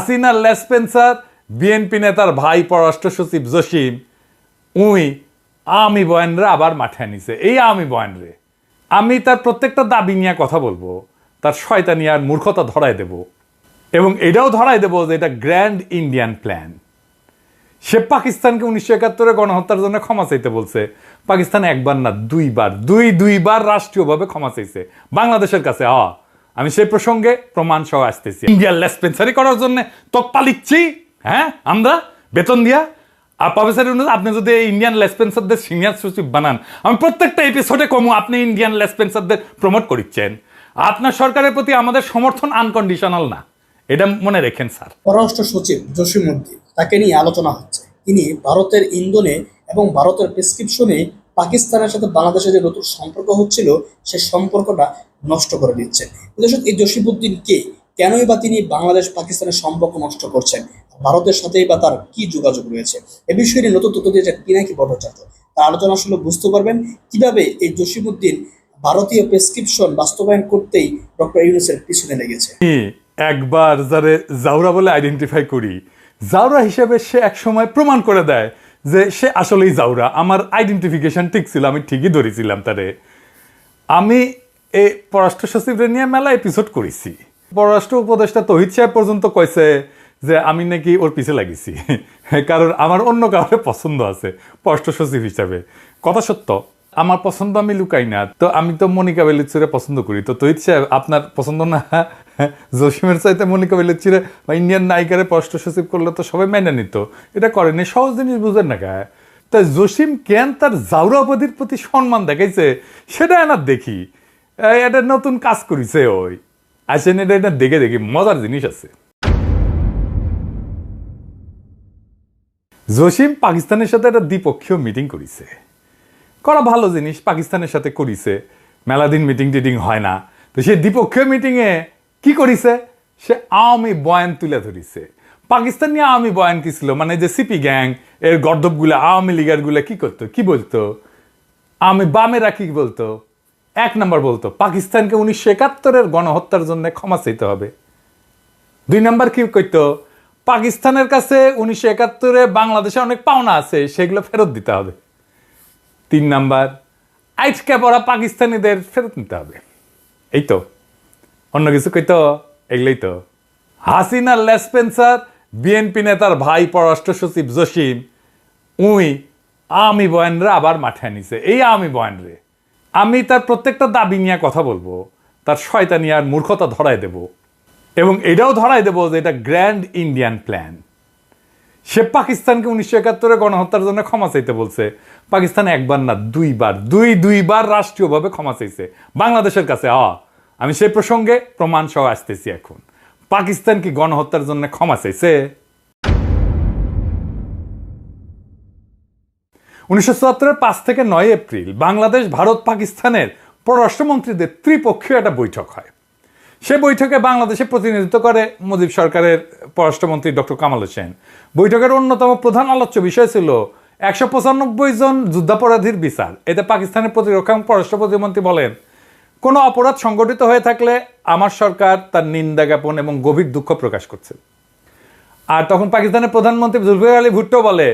Hasina লেসপেন্সার BNP নেতার ভাই পররাষ্ট্র সচিব জসিম, উই আমি বয়ানরে আবার মাঠে আনিছে। এই আমি বয়ানরে। আমি তার প্রত্যেকটা দাবি নিয়ে কথা বলব, তার শয়তানি আর মূর্খতা ধরায় দেব। এবং এটাও ধরায় দেব যে এটা গ্র্যান্ড ইন্ডিয়ান প্ল্যান। সে পাকিস্তানকে উনিশশো একাত্তরে গণহত্যার জন্য ক্ষমা চাইতে বলছে। পাকিস্তান একবার না, দুইবার, দুই, দুইবার রাষ্ট্রীয়ভাবে ক্ষমা চাইছে। বাংলাদেশের কাছে আ আমি সেই প্রসঙ্গে প্রমাণ সহ আসতেছি। ইন্ডিয়ার লেসপেন্সারি করার জন্য তক পালিচ্ছি হ্যাঁ? আমরা বেতন দিয়া। আর প্রফেসর আপনি যদি ইন্ডিয়ান লেসপেন্সারদের সিনিয়র সচিব বানান, আমি প্রত্যেকটা এপিসোডে কমু, আপনি ইন্ডিয়ান লেসপেন্সারদের প্রমোট করিচ্ছেন। আপনার সরকারের প্রতি আমাদের সমর্থন আনকন্ডিশনাল না। এটা মনে রেখেন, স্যার। পররাষ্ট্র সচিব জসিমউদ্দিন তাকে নিয়ে আলোচনা হচ্ছে। তিনি ভারতের ইন্ধনে এবং ভারতের প্রেসক্রিপশনে পাকিস্তানের সাথে বাংলাদেশের যে নতুন সম্পর্ক হচ্ছিল, সে সম্পর্কটা নষ্ট করে দিচ্ছে। এই জসিমউদ্দিন কে? কেনই বা তিনি বাংলাদেশ পাকিস্তানের সম্পর্ক নষ্ট করছেন? ভারতের সাথেই বা তার কি যোগাযোগ রয়েছে? এ বিষয়ে নতুন তথ্য দিয়েছেন পিনাকি ভট্টাচার্য, তার আলোচনা আসলে বুঝতে পারবেন। কীভাবে এই জসিমউদ্দিন ভারতীয় প্রেসক্রিপশন বাস্তবায়ন করতেই ডক্টর ইউনুসের পিছনে লেগেছে? একবার যারে জাউরা বলে আইডেন্টিফাই করি জাউরা হিসেবে সে এক সময় প্রমাণ করে দেয় যে সে আসলেই জাউরা। আমার আইডেন্টিফিকেশন ঠিক ছিল, আমি ঠিকই ধরেছিলাম তারে। আমি এই পররাষ্ট্র সচিবরে নিয়ে মেলা এপিসোড করেছি। পররাষ্ট্র উপদেষ্টা তহিদ সাহেব পর্যন্ত কইছে যে, আমি নাকি ওর পিছে লাগিছি। কারণ আমার অন্য কাউকে পছন্দ আছে, পররাষ্ট্র সচিব হিসাবে। কথা সত্য, আমার পছন্দ আমি লুকাই না। তো আমি তো মনিকা বেলুচিরে পছন্দ করি। তো তহিদ সাহেব, আপনার পছন্দ না? জসিমের চাইতে মনিকা বেলুচিরে বা ইন্ডিয়ান নায়িকারে পররাষ্ট্র সচিব করলে তো সবাই মেনে নিত। এটা করেনি, সহজ জিনিস বুঝেন না গায়ে তাই জসিম কেন তার জাউরা উপাধির প্রতি সম্মান দেখাইছে, সেটা এনার দেখি। একটা নতুন কাজ করিছে ওই। আসেন এটা এটা দেখে দেখি, মজার জিনিস আছে। জসিম পাকিস্তানের সাথে একটা দ্বিপক্ষীয় মিটিং করিছে। করা ভালো জিনিস, পাকিস্তানের সাথে করিছে। মেলা দিন মিটিং টিটিং হয় না। তো সেই দ্বিপক্ষীয় মিটিংয়ে কি করিছে? সে আওয়ামী বয়ান তুলে ধরিছে। পাকিস্তান নিয়ে আওয়ামী বয়ান কি ছিল? মানে যে সিপি গ্যাং, এর গর্দবগুলো আওয়ামী লীগারগুলো কি করতো? কি বলতো? আমি বামেরা কি বলতো? এক নম্বর বলতো, পাকিস্তানকে উনিশশো একাত্তরের গণহত্যার জন্য ক্ষমা চাইতে হবে। দুই নম্বর কি করতো পাকিস্তানের কাছে উনিশশো একাত্তরে বাংলাদেশে অনেক পাওনা আছে, সেগুলো ফেরত দিতে হবে। তিন নাম্বার, আইটকে পড়া পাকিস্তানিদের ফেরত নিতে হবে। এই তো। অন্য কিছু কইতো এগুলোই তো হাসিনা লেসপেন্সার বিএনপি নেতার ভাই পররাষ্ট্র সচিব জসিম, উই আমি বয়ানরে আবার মাঠে আনিছে। এই আমি বয়ানরে। আমি তার প্রত্যেকটা দাবি নিয়ে কথা বলব, তার শয়তানি আর মূর্খতা ধরায় দেব। এবং এটাও ধরায় দেব যে এটা গ্র্যান্ড ইন্ডিয়ান প্ল্যান। সে পাকিস্তানকে উনিশশো একাত্তরে গণহত্যার জন্য ক্ষমা চাইতে বলছে। পাকিস্তান একবার না, দুইবার, দুই, দুইবার রাষ্ট্রীয়ভাবে ক্ষমা চাইছে। বাংলাদেশের কাছে আ আমি সেই প্রসঙ্গে প্রমাণ সহ আসতেছি এখন। পাকিস্তান কি গণহত্যার জন্য ক্ষমা চাইছে। উনিশশো চুয়াত্তরের পাঁচ থেকে নয় এপ্রিল বাংলাদেশ, ভারত, পাকিস্তানের পররাষ্ট্রমন্ত্রীদের ত্রিপক্ষীয় একটা বৈঠক হয়। সে বৈঠকে বাংলাদেশে প্রতিনিধিত্ব করে মুজিব সরকারের পররাষ্ট্রমন্ত্রী ডক্টর কামাল হোসেন। বৈঠকের অন্যতম প্রধান আলোচ্য বিষয় ছিল একশো পঁচানব্বই জন যুদ্ধাপরাধীর বিচার। এতে পাকিস্তানের প্রতিরক্ষা এবং পররাষ্ট্র প্রতিমন্ত্রী বলেন কোনো অপরাধ সংগঠিত হয়ে থাকলে আমার সরকার তার নিন্দা জ্ঞাপন এবং গভীর দুঃখ প্রকাশ করছে। আর তখন পাকিস্তানের প্রধানমন্ত্রী জুলফিকার আলী ভুট্টো বলে,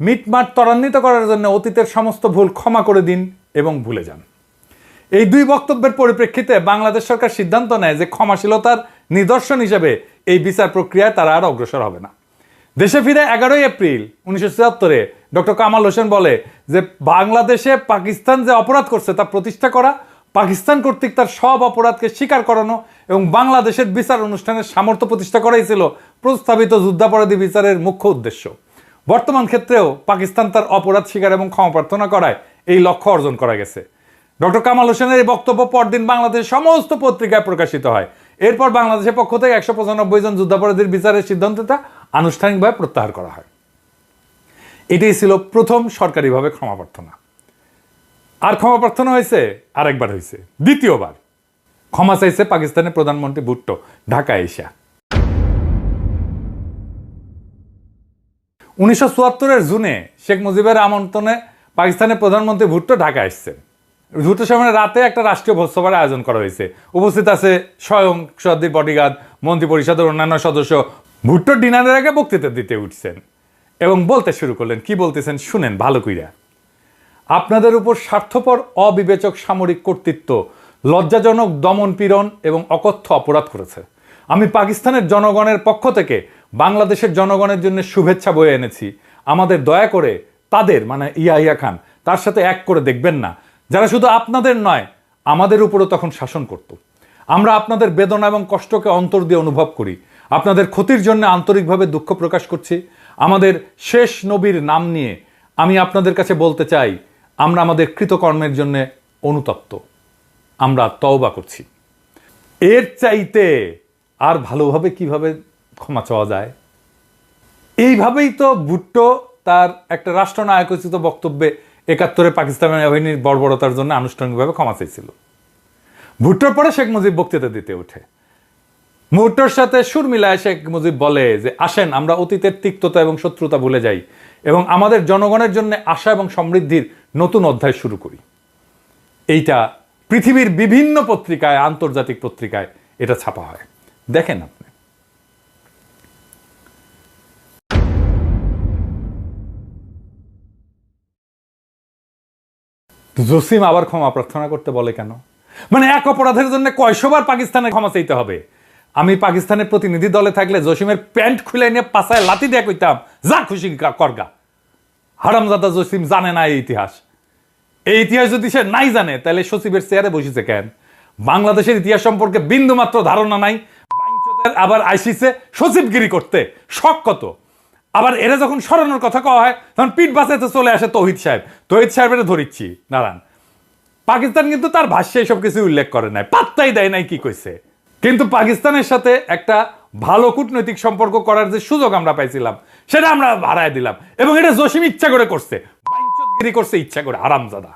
মিটমাট ত্বরান্বিত করার জন্য অতীতের সমস্ত ভুল ক্ষমা করে দিন এবং ভুলে যান। এই দুই বক্তব্যের পরিপ্রেক্ষিতে বাংলাদেশ সরকার সিদ্ধান্ত নেয় যে ক্ষমাশীলতার নিদর্শন হিসেবে এই বিচার প্রক্রিয়ায় তারা আর অগ্রসর হবে না। দেশে ফিরে এগারোই এপ্রিল উনিশশো ছিয়াত্তরে ডক্টর কামাল হোসেন বলে যে, বাংলাদেশে পাকিস্তান যে অপরাধ করছে তা প্রতিষ্ঠা করা পাকিস্তান কর্তৃক তার সব অপরাধকে স্বীকার করানো এবং বাংলাদেশের বিচার অনুষ্ঠানের সামর্থ্য প্রতিষ্ঠা করাই ছিল প্রস্তাবিত যুদ্ধাপরাধী বিচারের মুখ্য উদ্দেশ্য। বর্তমান ক্ষেত্রেও পাকিস্তান তার অপরাধ স্বীকার এবং ক্ষমা প্রার্থনা করায় এই লক্ষ্য অর্জন করা গেছে। ডক্টর কামাল হোসেনের এই বক্তব্য পরদিন বাংলাদেশের সমস্ত পত্রিকায় প্রকাশিত হয়। এরপর বাংলাদেশের পক্ষ থেকে একশো পঁচানব্বই জন যুদ্ধাপরাধীর বিচারের সিদ্ধান্তটা আনুষ্ঠানিকভাবে প্রত্যাহার করা হয়। এটাই ছিল প্রথম সরকারিভাবে ক্ষমা প্রার্থনা। আর ক্ষমা প্রার্থনা হয়েছে, আরেকবার হয়েছে। দ্বিতীয়বার। ক্ষমা চাইছে পাকিস্তানের প্রধানমন্ত্রী ভুট্টো, ঢাকা এশিয়া উনিশশো চুয়াত্তরের জুনে শেখ মুজিবের আমন্ত্রণে পাকিস্তানের প্রধানমন্ত্রী ভুট্টো ঢাকা এসছেন। ভুট্টোর সামনে রাতে একটা রাষ্ট্রীয় ভোজসভার আয়োজন করা হয়েছে। উপস্থিত আছে স্বয়ং সর্দির বডিগার্ড, মন্ত্রী পরিষদের অন্যান্য সদস্য। ভুট্টো ডিনারের আগে বক্তৃতা দিতে উঠছেন এবং বলতে শুরু করলেন, কি বলতেছেন শুনেন ভালো কইরা। আপনাদের উপর স্বার্থপর অবিবেচক সামরিক কর্তৃত্ব লজ্জাজনক দমন পীড়ন এবং অকথ্য অপরাধ করেছে। আমি পাকিস্তানের জনগণের পক্ষ থেকে বাংলাদেশের জনগণের জন্য শুভেচ্ছা বয়ে এনেছি। আমাদের দয়া করে তাদের মানে ইয়া ইয়া খান, তার সাথে এক করে দেখবেন না। যারা শুধু আপনাদের নয়, আমাদের উপরও তখন শাসন করত। আমরা আপনাদের বেদনা এবং কষ্টকে অন্তর দিয়ে অনুভব করি। আপনাদের ক্ষতির জন্য আন্তরিকভাবে দুঃখ প্রকাশ করছি। আমাদের শেষ নবীর নাম নিয়ে আমি আপনাদের কাছে বলতে চাই আমরা আমাদের কৃতকর্মের জন্য অনুতপ্ত। আমরা তওবা করছি। এর চাইতে আর ভালোভাবে কীভাবে ক্ষমা চাওয়া যায়? এইভাবেই তো ভুট্টো তার একটা রাষ্ট্রনায়কোচিত বক্তব্যে একাত্তরে পাকিস্তানের বাহিনীর বর্বরতার জন্য আনুষ্ঠানিকভাবে ক্ষমা চাইছিল ভুট্টোর পরে শেখ মুজিব বক্তৃতা দিতে ওঠে। মুহূর্তর সাথে সুর মিলায় শেখ মুজিব বলে যে, আসেন, আমরা অতীতের তিক্ততা এবং শত্রুতা ভুলে যাই এবং আমাদের জনগণের জন্য আশা এবং সমৃদ্ধির নতুন অধ্যায় শুরু করি। এইটা পৃথিবীর বিভিন্ন পত্রিকায়, আন্তর্জাতিক পত্রিকায় এটা ছাপা হয়। দেখেন আপনি। জসিম আবার ক্ষমা প্রার্থনা করতে বলে কেন? মানে এক অপরাধের জন্য কয়শবার পাকিস্তানে ক্ষমা চাইতে হবে। আমি পাকিস্তানের প্রতিনিধি দলে থাকলে জসিমের প্যান্ট খুলে নিয়ে পাশায় লাতি দিয়ে কইতাম, যা খুশি করগা। হারামজাদা জসিম জানে না এই ইতিহাস। এই ইতিহাস যদি সে নাই জানে, তাহলে সচিবের চেয়ারে বসেছে কেন? বাংলাদেশের ইতিহাস সম্পর্কে বিন্দু মাত্র ধারণা নাই। আবার আইসিসে সচিবগিরি করতে। শখ কত? আবার এরা যখন সরানোর কথা কওয়া হয়, তখন পিঠ বাঁচাতে চলে আসে তহিদ সাহেব। তহিদ সাহেবের ধরিচ্ছি নারায়ণ পাকিস্তান কিন্তু তার ভাষ্যে এসব কিছু উল্লেখ করে নাই, পাত্তাই দেয় নাই কি কইছে। কিন্তু পাকিস্তানের সাথে একটা ভালো কূটনৈতিক সম্পর্ক করার যে সুযোগ আমরা পাইছিলাম সেটা আমরা হারায় দিলাম। এবং এটা জসিম ইচ্ছা করে করছে। বাইঞ্চোদগিরি করছে ইচ্ছা করে, হারামজাদা।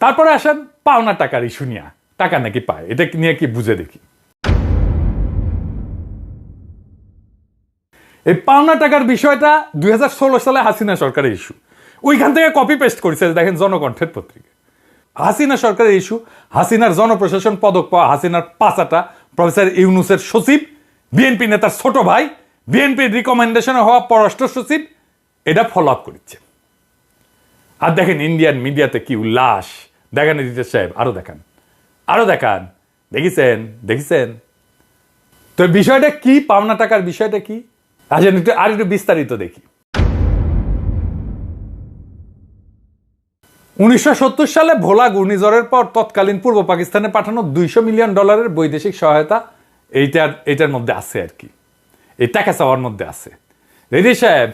তারপরে আসেন পাওনা টাকার ইস্যু নিয়ে। টাকা নাকি পায়, এটা নিয়ে কি বুঝে দেখি। এই পাওনা টাকার বিষয়টা দুই হাজার ষোলো সালে হাসিনা সরকারের ইস্যু। ওইখান থেকে কপি পেস্ট করেছে, দেখেন জনকণ্ঠের পত্রিকা। হাসিনা সরকারের ইস্যু, হাসিনার জনপ্রশাসন পদক পাওয়া, হাসিনার পাঁচাটা প্রফেসর ইউনুসের সচিব, বিএনপি নেতার ছোট ভাই বিএনপির রিকমেন্ডেশনে হওয়া পররাষ্ট্র সচিব এটা ফলো আপ করছে। আর দেখেন ইন্ডিয়ান মিডিয়াতে কি উল্লাস। দেখেন এডিটর সাহেব, আরও দেখান। আরও দেখান। দেখিছেন? দেখিছেন? তো বিষয়টা কি? পাওনা টাকার বিষয়টা কি? আসেন একটু আর একটু বিস্তারিত দেখি। উনিশশো সত্তর সালে ভোলা ঘূর্ণিঝড়ের পর তৎকালীন পূর্ব পাকিস্তানে পাঠানো দুইশো মিলিয়ন ডলারের বৈদেশিক সহায়তা এইটার এইটার মধ্যে আছে আর কি। এই টাকা চাওয়ার মধ্যে আছে। রেডি সাহেব,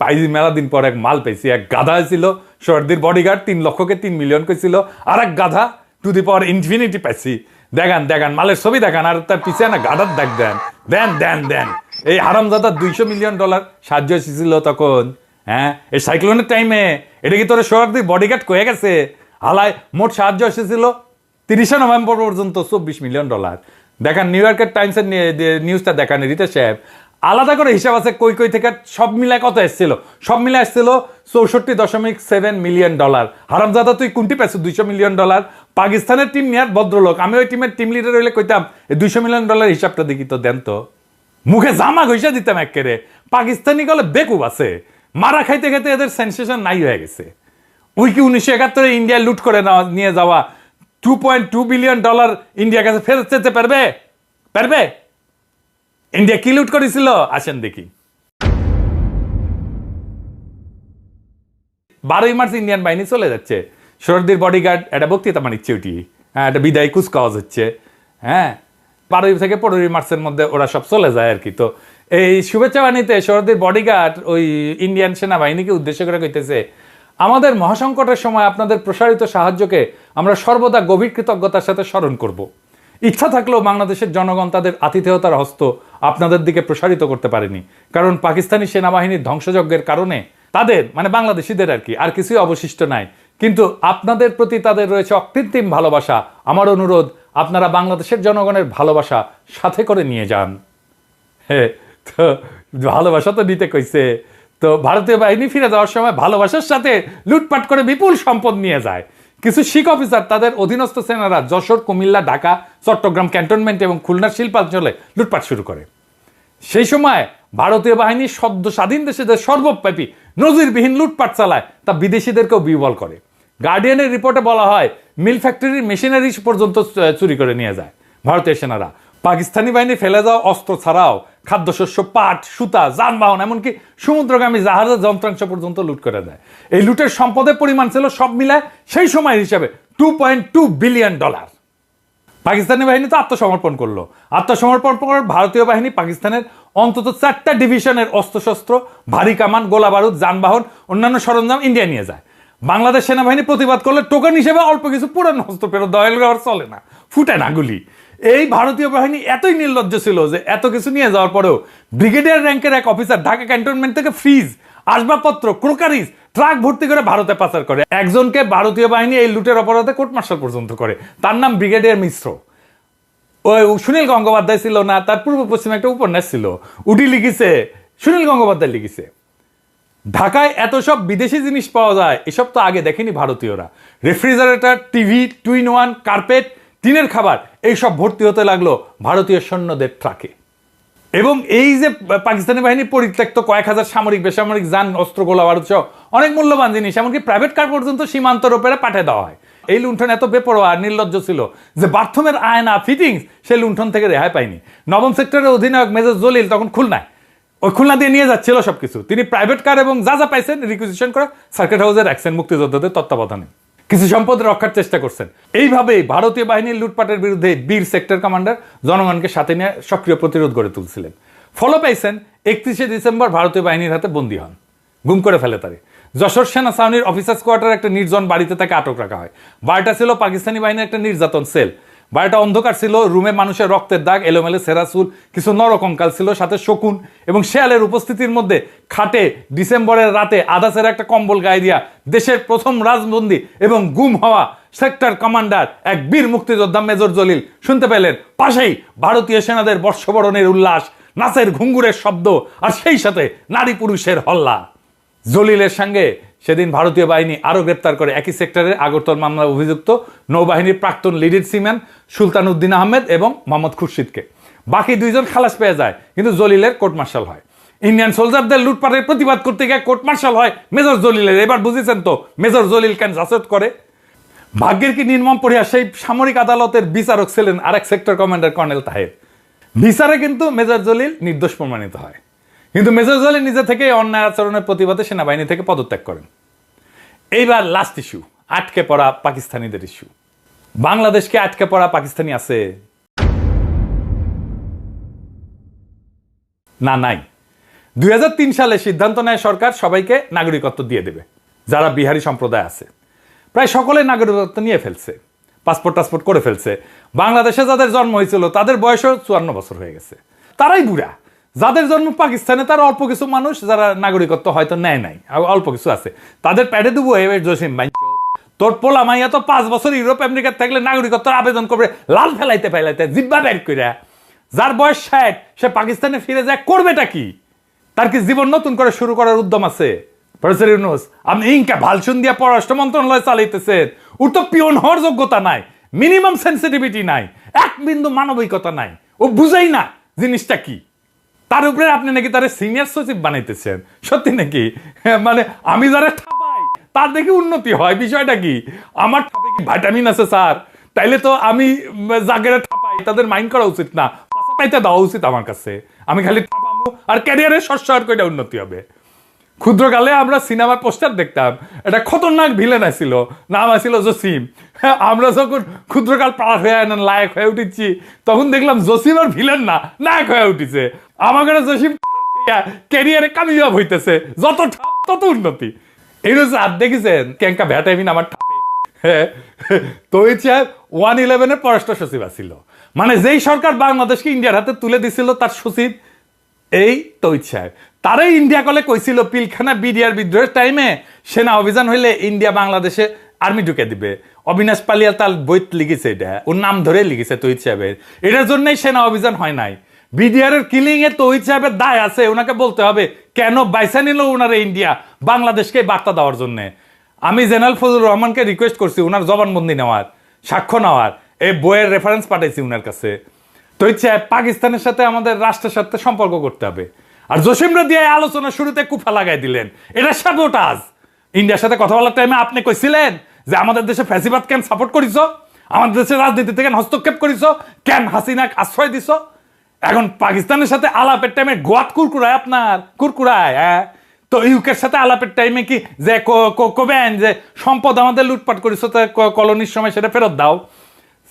পাইজি মেলা দিন পর এক মাল পেয়েছি এক গাধা ছিল সর্দির বডিগার্ড তিন লক্ষকে তিন মিলিয়ন কইছিল। আর এক গাধা টু দি পাওয়ার ইনফিনিটি পাইছি। দেখান দেখান, মালের ছবি দেখান, আর তার পিছিয়ে না গাধার দেখ দেন। দেন দেন দেন। এই হারামজাদা দুইশো মিলিয়ন ডলার সাহায্য এসেছিল তখন। হ্যাঁ এই সাইক্লোনের টাইমে এটা কি তোর সোহার্দি বডিগার্ড কয়ে গেছে? হালায় মোট সাহায্য এসেছিল তিরিশে নভেম্বর পর্যন্ত চব্বিশ মিলিয়ন ডলার দেখান নিউ ইয়র্কের টাইমসের নিউজটা দেখান রিতা সাহেব, আলাদা করে হিসাব আছে কই কই থেকে, সব মিলায় কত এসেছিল? সব মিলে এসেছিল চৌষট্টি দশমিক সেভেন মিলিয়ন ডলার হারামজাদা, তুই কোনটি পেয়েছ দুইশো মিলিয়ন ডলার পাকিস্তানের টিম নিয়ে ভদ্রলোক। আমি ওই টিমের টিম লিডার হইলে কইতাম, এই দুইশো মিলিয়ন ডলার হিসাবটা দেখি তো দেন তো। মুখে জামা ঘষা দিতাম একেরে পাকিস্তানি গলে বেকুব আছে। মারা খাইতে খাইতে এদের সেন্সেশন নাই হয়ে গেছে। ওই কি উনিশশো একাত্তরে ইন্ডিয়া লুট করে নিয়ে যাওয়া two point two billion dollar ইন্ডিয়ার কাছে ফেরত যেতে পারবে? পারবে? ইন্ডিয়া কি লুট করেছিল? আসেন দেখি। বারোই মার্চ ইন্ডিয়ান বাহিনী চলে যাচ্ছে। সরদির বডিগার্ড একটা বক্তৃতা মানিচ্ছে ওটি হ্যাঁ একটা বিদায় কুচকাওয়াজ হচ্ছে। হ্যাঁ বারোই থেকে পনেরোই মার্চের মধ্যে ওরা সব চলে যায় আর কি। তো এই শুভেচ্ছা বাণীতে সরদির বডিগার্ড ওই ইন্ডিয়ান সেনাবাহিনীকে উদ্দেশ্য করে কইতেছে আমাদের মহাসংকটের সময় আপনাদের প্রসারিত সাহায্যকে আমরা সর্বদা গভীর কৃতজ্ঞতার সাথে স্মরণ করব। ইচ্ছা থাকলেও বাংলাদেশের জনগণ তাদের আতিথেয়তার হস্ত আপনাদের দিকে প্রসারিত করতে পারেনি। কারণ পাকিস্তানি সেনাবাহিনীর ধ্বংসযজ্ঞের কারণে তাদের মানে বাংলাদেশিদের আর কি, আর কিছুই অবশিষ্ট নাই। কিন্তু আপনাদের প্রতি তাদের রয়েছে অকৃত্রিম ভালোবাসা। আমার অনুরোধ, আপনারা বাংলাদেশের জনগণের ভালোবাসা সাথে করে নিয়ে যান। হ্যাঁ তো ভালোবাসা তো নিতে কইছে। তো ভারতীয় বাহিনী ফিরে যাওয়ার সময় ভালোবাসার সাথে লুটপাট করে বিপুল সম্পদ নিয়ে যায়। কিছু শিখ অফিসার, তাদের অধীনস্থ সেনারা যশোর, কুমিল্লা, ঢাকা, চট্টগ্রাম ক্যান্টনমেন্ট এবং খুলনার শিল্পাঞ্চলে লুটপাট শুরু করে। সেই সময় ভারতীয় বাহিনী সদ্য স্বাধীন দেশে যে সর্বব্যাপী নজিরবিহীন লুটপাট চালায়, তা বিদেশিদেরকেও বিবল করে। গার্ডিয়ানের রিপোর্টে বলা হয় মিল ফ্যাক্টরির মেশিনারি পর্যন্ত চুরি করে নিয়ে যায় ভারতীয় সেনারা। পাকিস্তানি বাহিনী ফেলে যাওয়া অস্ত্র ছাড়াও খাদ্যশস্য, পাট, সুতা, যানবাহন, এমনকি সমুদ্রগামী জাহাজের যন্ত্রাংশ পর্যন্ত লুট করে দেয়। এই লুটের সম্পদের পরিমাণ ছিল সব মিলায় সেই সময় হিসাবে two point two billion dollar Pakistani বাহিনী তো আত্মসমর্পণ করল। আত্মসমর্পণ করে ভারতীয় বাহিনী পাকিস্তানের অন্তত চারটা ডিভিশনের অস্ত্রশস্ত্র, ভারী কামান, গোলা বারুদ, যানবাহন, অন্যান্য সরঞ্জাম ইন্ডিয়া নিয়ে যায়। বাংলাদেশ সেনাবাহিনী প্রতিবাদ করলে টোকেন হিসেবে অল্প কিছু পুরানো অস্ত্র ফেরত দেওয়া চলে না। ফুটে না গুলি। এই ভারতীয় বাহিনী এতই নির্লজ্জ ছিল যে এত কিছু নিয়ে যাওয়ার পরেও ব্রিগেডিয়ার র্যাঙ্কের এক অফিসার ঢাকা ক্যান্টনমেন্ট থেকে ফ্রিজ, আসবাবপত্র, ক্রোকারিজ, ট্রাক ভর্তি করে ভারতে পাচার করে। একজনকে ভারতীয় বাহিনী এই লুটের অপরাধে কোর্ট মার্শাল পর্যন্ত করে। তার নাম ব্রিগেডিয়ার মিশ্র। ওই সুনীল গঙ্গোপাধ্যায় ছিল না, তার পূর্ব পশ্চিমে একটা উপন্যাস ছিল। উডি লিখেছে, সুনীল গঙ্গোপাধ্যায় লিখেছে, ঢাকায় এত সব বিদেশি জিনিস পাওয়া যায়, এসব তো আগে দেখেনি ভারতীয়রা। Refrigerator, TV, two in one, carpet টিনের খাবার, এইসব ভর্তি হতে লাগল ভারতীয় সৈন্যদের ট্রাকে। এবং এই যে পাকিস্তানি বাহিনী পরিত্যক্ত কয়েক হাজার সামরিক, বেসামরিক, যান, অস্ত্র, গোলা বারুদ অনেক মূল্যবান জিনিস, এমনকি প্রাইভেট কার পর্যন্ত সীমান্ত ওপরে পাঠিয়ে দেওয়া হয়। এই লুণ্ঠন এত বেপরোয়া আর নির্লজ্জ ছিল যে বাথরুমের আয়না ফিটিংস সেই লুণ্ঠন থেকে রেহাই পায়নি। নবম সেক্টরের অধিনায়ক মেজর জলিল তখন খুলনায়। ওই খুলনা দিয়ে নিয়ে যাচ্ছিল সবকিছু। তিনি প্রাইভেট কার এবং যা যা পাইছেন রিকুইজিশন করে সার্কিট হাউসের অ্যাকশন মুক্তিযোদ্ধাদের তত্ত্বাবধানে। কিছু সম্পদ রক্ষার চেষ্টা করছেন। এইভাবে ভারতীয় বাহিনীর লুটপাটের বিরুদ্ধে বীর সেক্টর কমান্ডার জনগণকে সাথে নিয়ে সক্রিয় প্রতিরোধ গড়ে তুলছিলেন। ফলো পাইছেন, একত্রিশে ডিসেম্বর ভারতীয় বাহিনীর হাতে বন্দী হন। গুম করে ফেলে তারে। যশোর সেনা ছাউনির অফিসার্স কোয়ার্টার একটা নির্জন বাড়িতে তাকে আটক রাখা হয়। বাড়িটা ছিল পাকিস্তানি বাহিনীর একটা নির্যাতন সেল। বাড়িটা অন্ধকার ছিল, রুমে মানুষের রক্তের দাগ, এলোমেলো সেরাসুল কিছু নরকঙ্কাল ছিল, সাথে শকুন এবং শেয়ালের উপস্থিতির মধ্যে খাটে ডিসেম্বরের রাতে আদাসের একটা কম্বল গায়ে দিয়া দেশের প্রথম রাজবন্দী এবং গুম হওয়া সেক্টর কমান্ডার এক বীর মুক্তিযোদ্ধা মেজর জলিল। শুনতে পেলেন, পাশেই ভারতীয় সেনাদের বর্ষবরণের উল্লাস, নাচের ঘুঙ্গুরের শব্দ আর সেই সাথে নারী পুরুষের হল্লা। জলিলের সঙ্গে সেদিন ভারতীয় বাহিনী আরও গ্রেপ্তার করে। একই সেক্টরের আগরতল মামলায় অভিযুক্ত নৌবাহিনীর প্রাক্তন লিডিড সিম্যান সুলতান উদ্দিন আহমেদ এবং মোহাম্মদ খুরশিদকে। বাকি দুইজন খালাস পেয়ে যায়, কিন্তু জলিলের কোর্ট মার্শাল হয়। ইন্ডিয়ান সোলজারদের লুটপাটের প্রতিবাদ করতে গিয়ে কোর্ট মার্শাল হয় মেজর জলিলের। এবার বুঝেছেন তো মেজর জলিল কেন জাসদ করে? ভাগ্যের কি নির্মম পড়িয়া সেই সামরিক আদালতের বিচারক ছিলেন আরেক সেক্টর কমান্ডার কর্নেল তাহের। বিচারে কিন্তু মেজর জলিল নির্দোষ প্রমাণিত হয়। কিন্তু মেজর জলিল নিজে থেকে অন্যায় আচরণের প্রতিবাদে সেনাবাহিনী থেকে পদত্যাগ করেন। এইবার লাস্ট ইস্যু আটকে পড়া পাকিস্তানিদের ইস্যু বাংলাদেশকে আটকে পড়া পাকিস্তানি আছে? না, নাই। দুই হাজার তিন সালে সিদ্ধান্ত নেয় সরকার, সবাইকে নাগরিকত্ব দিয়ে দেবে, যারা বিহারি সম্প্রদায় আছে। প্রায় সকলে নাগরিকত্ব নিয়ে ফেলছে পাসপোর্ট টাসপোর্ট করে ফেলছে। বাংলাদেশে যাদের জন্ম হয়েছিল, তাদের বয়সও চুয়ান্ন বছর হয়ে গেছে। তারাই বুড়া। যাদের জন্ম পাকিস্তানে, তার অল্প কিছু মানুষ, যারা নাগরিকত্ব হয়তো নেয় নাই। অল্প কিছু আছে। তাদের প্যাডে দেবো জসিম ভাই। তোর পোলা মাইয়া তো পাঁচ বছর ইউরোপ, আমেরিকার থাকলে নাগরিকত্ব আবেদন করবে, লাল ফেলাইতে ফেলাইতে, জিব্বা বের কইরা। যার বয়স ষাট, সে পাকিস্তানে ফিরে যায়, করবেটা কি? তার কি জীবন নতুন করে শুরু করার উদ্যম আছে? প্রফেসর ইউনুস, আপনি ভালসুন দিয়া পররাষ্ট্র মন্ত্রণালয় চালাইতেছেন। ওর তো হওয়ার যোগ্যতা নাই মিনিমাম সেন্সিটিভিটি নাই, এক বিন্দু মানবিকতা নাই। ও বুঝেই না জিনিসটা কি। তার উপরে আপনি নাকি তার সিনিয়র সচিব বানাইতেছেন? সত্যি নাকি? হ্যাঁ, মানে আমি যারা ঠাপাই তার দেখে উন্নতি হয় বিষয়টা কি? আমার ঠাপে কি ভাইটামিন আছে স্যার? তাইলে তো আমি জাগেরে ঠাপাই তাদের মাইন্ড করা উচিত না। পাইতে দেওয়া উচিত আমার কাছে। আমি খালি ঠাপামু আর ক্যারিয়ারের শস্য আর কয়টা উন্নতি হবে। ক্ষুদ্রকালে আমরা সিনেমার পোস্টার দেখতাম। এটা খতরনাক ভিলেন আছিল। নাম আছিল জসিম। আমরা যখন ক্ষুদ্রকাল পার হয়ে আনেন লায়ক হয়ে উঠেছি তখন দেখলাম জসিম আর ভিলেন না নায়ক হয়ে উঠেছে। আমাকে জসিম ক্যারিয়ারে কামিয়াব হইতেছে যত তত উন্নতি। এই হচ্ছে আর দেখেছেন ক্যাঙ্কা ভ্যাটামিন আমার হ্যাঁ, ওয়ান ইলেভেনের পররাষ্ট্র সচিব আছিল। মানে যেই সরকার বাংলাদেশকে ইন্ডিয়ার হাতে তুলে দিছিল তার সচিব এই তৈত সাহেব তারাই ইন্ডিয়া কলে কইছিল পিলখানা বিডিআর বিদ্রোহের টাইমে সেনা অভিযান হইলে ইন্ডিয়া বাংলাদেশে আর্মি ঢুকে দিবে। অবিনাশ পালিয়াল তার বইত লিখেছে এটা। ওর নাম ধরে লিখেছে তৈত সাহেবের। এটার জন্যই সেনা অভিযান হয় নাই। বিডিআর কিলিং এ তৈত সাহেবের দায় আছে। ওনাকে বলতে হবে, কেন বাইসা নিল ওনারা ইন্ডিয়া বাংলাদেশকে বার্তা দেওয়ার জন্য? আমি জেনারেল ফজলুর রহমানকে রিকোয়েস্ট করছি, ওনার জবানবন্দি নেওয়ার, সাক্ষ্য নেওয়ার। এই বইয়ের রেফারেন্স পাঠাইছি ওনার কাছে। তো ইচ্ছে পাকিস্তানের সাথে আমাদের রাষ্ট্রের সাথে সম্পর্ক করতে হবে। আর জসিমরা দিয়ে আলোচনা শুরুতে কুফা লাগাই দিলেন। এটা সাবোটাজ ইন্ডিয়ার সাথে কথা বলার টাইমে আপনি কইছিলেন যে আমাদের দেশে ফ্যাসিবাদ কেন সাপোর্ট করিস আমাদের দেশের রাজনীতিতে কেন হস্তক্ষেপ করিস কেন হাসিনাক আশ্রয় দিছ? এখন পাকিস্তানের সাথে আলাপের টাইমে গোয়াত কুরকুরায় আপনার, কুরকুরায় হ্যাঁ? তো ইউকের সাথে আলাপের টাইমে কি যে কবেন যে সম্পদ আমাদের লুটপাট করিস কলোনির সময় সেটা ফেরত দাও।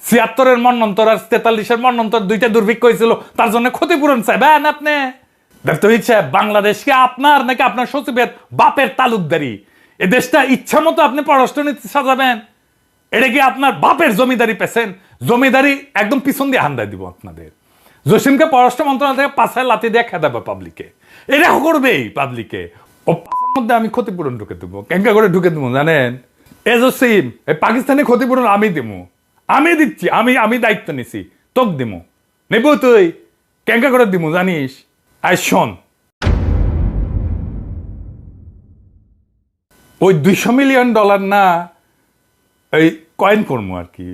ছিয়াত্তরের মন্নন্তর আর তেতাল্লিশের মন্নন্তর দুইটা দুর্ভিক্ষ হয়েছিল, তার জন্য ক্ষতিপূরণ চাইবেন আপনি? দেখতে ইচ্ছে বাংলাদেশকে আপনার নাকি আপনার সচিবের বাপের তালুকদারি? এ দেশটা ইচ্ছা মতো আপনি পররাষ্ট্রনীতি সাজাবেন। এটা কি আপনার বাপের জমিদারি পেছেন? জমিদারি একদম পিছন দিয়ে হান্দায় দিব আপনাদের। জসিমকে পররাষ্ট্র মন্ত্রণালয় থেকে পাশায় লাতি দিয়ে খেদাবে পাবলিকে এটা করবেই পাবলিকে ও মধ্যে আমি ক্ষতিপূরণ ঢুকে দেবো। কেঙ্কা করে ঢুকে দেবো, জানেন? এ জসিম এই পাকিস্তানি ক্ষতিপূরণ আমি দেবো আমি দিচ্ছি, আমি আমি দায়িত্ব নিছি। তোক দিমু। নেব তুই। কেঙ্কা করে দিমু, জানিস? আই শোন। ওই দুইশো মিলিয়ন ডলার না, এই কয়েন করব আর কি।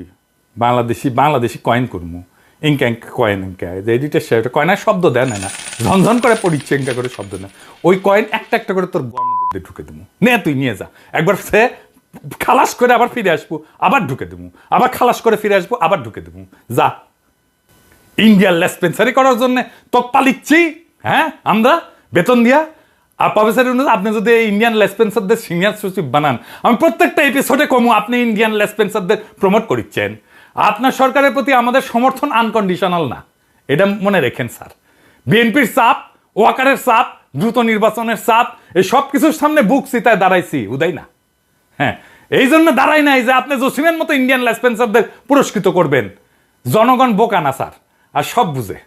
বাংলাদেশি বাংলাদেশি কয়েন করব ইনকা ইনকা কয়েন ইনকা যে এডিটার সাহেব কয়েনের শব্দ দেয় না না। ঝনঝন করে পড়িচ্ছে ইনকা করে শব্দ না। ওই কয়েন একটা একটা করে তোর মধ্যে ঢুকে দেবো। নে তুই, নিয়ে যা। একবার সে খালাস করে আবার ফিরে আসব, আবার ঢুকে দেবো। আবার খালাস করে ফিরে আসব, আবার ঢুকে দেবো। যা। ইন্ডিয়ার লেসপেন্সারি করার জন্য তক পালিচ্ছি হ্যাঁ আমরা বেতন দিয়া আর প্রফেসর ইউনুস, আপনি যদি ইন্ডিয়ান লেসপেন্সারদের সিনিয়র সচিব বানান, আমি প্রত্যেকটা এপিসোডে কমু, আপনি ইন্ডিয়ান লেসপেন্সারদের প্রমোট করিচ্ছেন। আপনার সরকারের প্রতি আমাদের সমর্থন আনকন্ডিশনাল না। এটা মনে রেখেন স্যার। বিএনপির চাপ, ওয়াকারের চাপ, দ্রুত নির্বাচনের চাপ, এই সব কিছুর সামনে বুক সিতায় দাঁড়াইছি, উদয় না। হ্যাঁ এই জন্য দাঁড়াই নাই যে আপনি জসিমের মতো ইন্ডিয়ান লেসপেন্সারদের পুরস্কৃত করবেন। জনগণ বোকা না স্যার, আর সব বুঝে।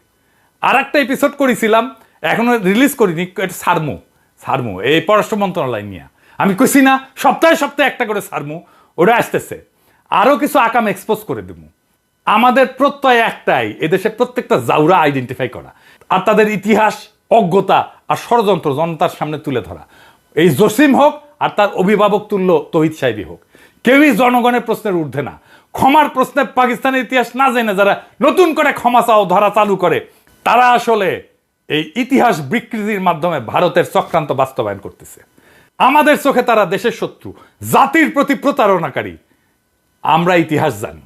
আর একটা এপিসোড করেছিলাম, এখনও রিলিজ করিনি, এটা সারমু। সারমু, এই পররাষ্ট্র মন্ত্রণালয় নিয়ে। আমি কইছি না, সপ্তাহে সপ্তাহে একটা করে সারমু, ওটা আসতেছে। আরও কিছু আকাম এক্সপোজ করে দেবো আমাদের প্রত্যয় একটাই, এদেশে প্রত্যেকটা জাউরা আইডেন্টিফাই করা। আর তাদের ইতিহাস, অজ্ঞতা আর ষড়যন্ত্র জনতার সামনে তুলে ধরা। এই জসিম হোক আর তার অভিভাবক তুল্য তহিদ সাহেবই হোক। কেউই জনগণের প্রশ্নের ঊর্ধ্বে না। ক্ষমার প্রশ্নে পাকিস্তানের ইতিহাস না জেনে যারা নতুন করে ক্ষমা চাও, ধরা চালু করে, তারা আসলে এই ইতিহাস বিকৃতির মাধ্যমে ভারতের চক্রান্ত বাস্তবায়ন করতেছে। আমাদের চোখে তারা দেশের শত্রু, জাতির প্রতি প্রতারণাকারী। আমরা ইতিহাস জানি।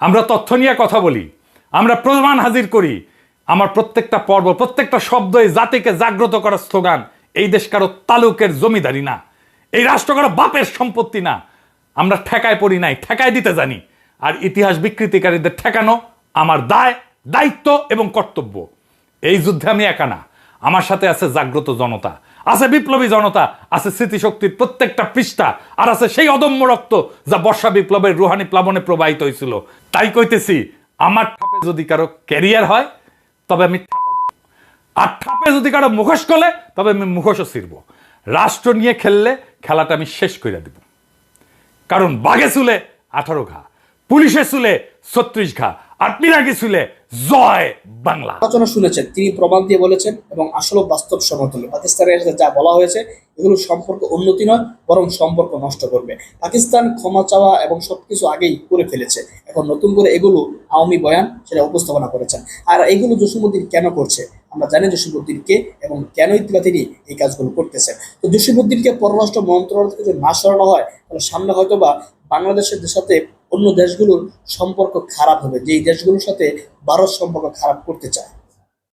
আমরা তথ্য নিয়ে কথা বলি। আমরা প্রমাণ হাজির করি। আমার প্রত্যেকটা পর্ব, প্রত্যেকটা শব্দ এই জাতিকে জাগ্রত করার স্লোগান, এই দেশ কারও তালুকের জমিদারি না। এই রাষ্ট্র কারও বাপের সম্পত্তি না। আমরা ঠেকায় পড়ি নাই, ঠেকায় দিতে জানি। আর ইতিহাস বিকৃতিকারীদের ঠেকানো আমার দায়, দায়িত্ব এবং কর্তব্য। এই যুদ্ধে আমি একা না। আমার সাথে আছে জাগ্রত জনতা, আছে বিপ্লবী জনতা, আছে স্মৃতিশক্তির প্রত্যেকটা পৃষ্ঠা, আর আছে সেই অদম্য রক্ত যা বর্ষা বিপ্লবের রুহানি প্লাবনে প্রবাহিত হয়েছিল। তাই কইতেছি, আমার ঠাপে যদি কারও ক্যারিয়ার হয়, তবে আমি আর ঠাপে যদি কারও মুখোশ করলে তবে আমি মুখোশও ছিড়ব। রাষ্ট্র নিয়ে খেললে খেলাটা আমি শেষ করে দেব। কারণ বাঘে চুলে আঠারো ঘা, পুলিশে চুলে ছত্রিশ ঘা পিনাকি চুলে জয় বাংলা। আলোচনা শুনেছেন, তিনি প্রমাণ দিয়ে বলেছেন এবং আসলে বাস্তব সমতুল্য পাকিস্তানের সাথে যা বলা হয়েছে, এগুলো সম্পর্ক উন্নতি নয়, বরং সম্পর্ক নষ্ট করবে। পাকিস্তান ক্ষমা চাওয়া এবং সবকিছু আগেই করে ফেলেছে। এখন নতুন করে এগুলো আওয়ামী বয়ান সেটা উপস্থাপনা করেছেন। আর এগুলো জসিমুদ্দিন কেন করছে? আমরা জানি জসিমুদ্দিন কে এবং কেনই বা তিনি এই কাজগুলো করতেছেন। তো জসিমুদ্দিনকে পররাষ্ট্র মন্ত্রণালয় থেকে যদি না সরানো হয়, তাহলে সামনে হয়তো বা বাংলাদেশের সাথে অন্য দেশগুলোর সম্পর্ক খারাপ হবে যেই দেশগুলোর সাথে ভারত সম্পর্ক খারাপ করতে চায়।